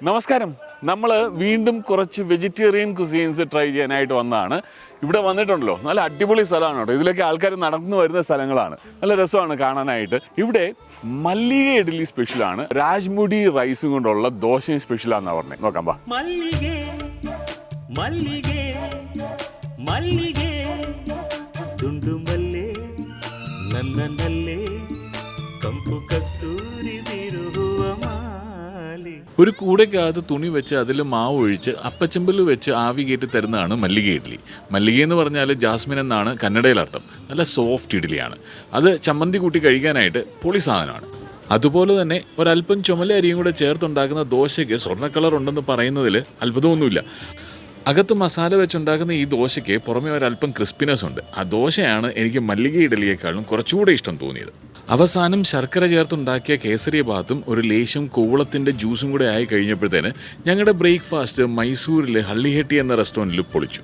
നമസ്കാരം നമ്മൾ വീണ്ടും കുറച്ച് വെജിറ്റേറിയൻ കുസീൻസ് ട്രൈ ചെയ്യാനായിട്ട് വന്നതാണ് ഇവിടെ വന്നിട്ടുണ്ടല്ലോ നല്ല അടിപൊളി സ്ഥലമാണ് കേട്ടോ ഇതിലൊക്കെ ആൾക്കാർ നടന്നു വരുന്ന സ്ഥലങ്ങളാണ് നല്ല രസമാണ് കാണാനായിട്ട് ഇവിടെ മല്ലിക ഇഡ്ഡലി സ്പെഷ്യലാണ് രാജ്മുടി റൈസും കൊണ്ടുള്ള ദോശയും സ്പെഷ്യലാണെന്നാണ് പറഞ്ഞത് നോക്കാം ബാ ಮಲ್ಲಿಗೆ ಮಲ್ಲಿಗೆ ಮಲ್ಲಿಗೆ ದುಂಡು ಮಲ್ಲೆ ನನ್ನನಲ್ಲೇ ಕಂಪು ಕಸ್ತೂರಿ ಬಿರುಹುವ ಮಾಲೆ ഒരു കൂടയ്ക്കകത്ത് തുണി വെച്ച് അതിൽ മാവ് ഒഴിച്ച് അപ്പച്ചെമ്പിൽ വെച്ച് ആവി കയറ്റി തരുന്നതാണ് മല്ലിക ഇഡ്ഡലി. മല്ലിക എന്ന് പറഞ്ഞാൽ ജാസ്മിൻ എന്നാണ് കന്നഡയിൽ അർത്ഥം. നല്ല സോഫ്റ്റ് ഇഡ്ഡലിയാണ്. അത് ചമ്മന്തി കൂട്ടി കഴിക്കാനായിട്ട് പൊളി സാധനമാണ്. അതുപോലെ തന്നെ ഒരല്പം ചുമല അരിയും കൂടെ ചേർത്തുണ്ടാക്കുന്ന ദോശയ്ക്ക് സ്വർണ കളർ ഉണ്ടെന്ന് പറയുന്നതിൽ അത്ഭുതമൊന്നുമില്ല. അകത്ത് മസാല വെച്ചുണ്ടാക്കുന്ന ഈ ദോശയ്ക്ക് പുറമെ ഒരല്പം ക്രിസ്പിനെസ് ഉണ്ട് ആ ദോശയാണ് എനിക്ക് മല്ലിക ഇഡലിയേക്കാളും കുറച്ചുകൂടെ ഇഷ്ടം തോന്നിയത്. അവസാനം ശർക്കര ചേർത്തുണ്ടാക്കിയ കേസരി ഭാത്തും ഒരു ലേശം കൂവളത്തിന്റെ ജ്യൂസും കൂടെ ആയി കഴിഞ്ഞപ്പോഴത്തേന് ഞങ്ങളുടെ ബ്രേക്ക്ഫാസ്റ്റ് മൈസൂരിലെ ഹള്ളിഹെട്ടി എന്ന റെസ്റ്റോറന്റിൽ പൊളിച്ചു.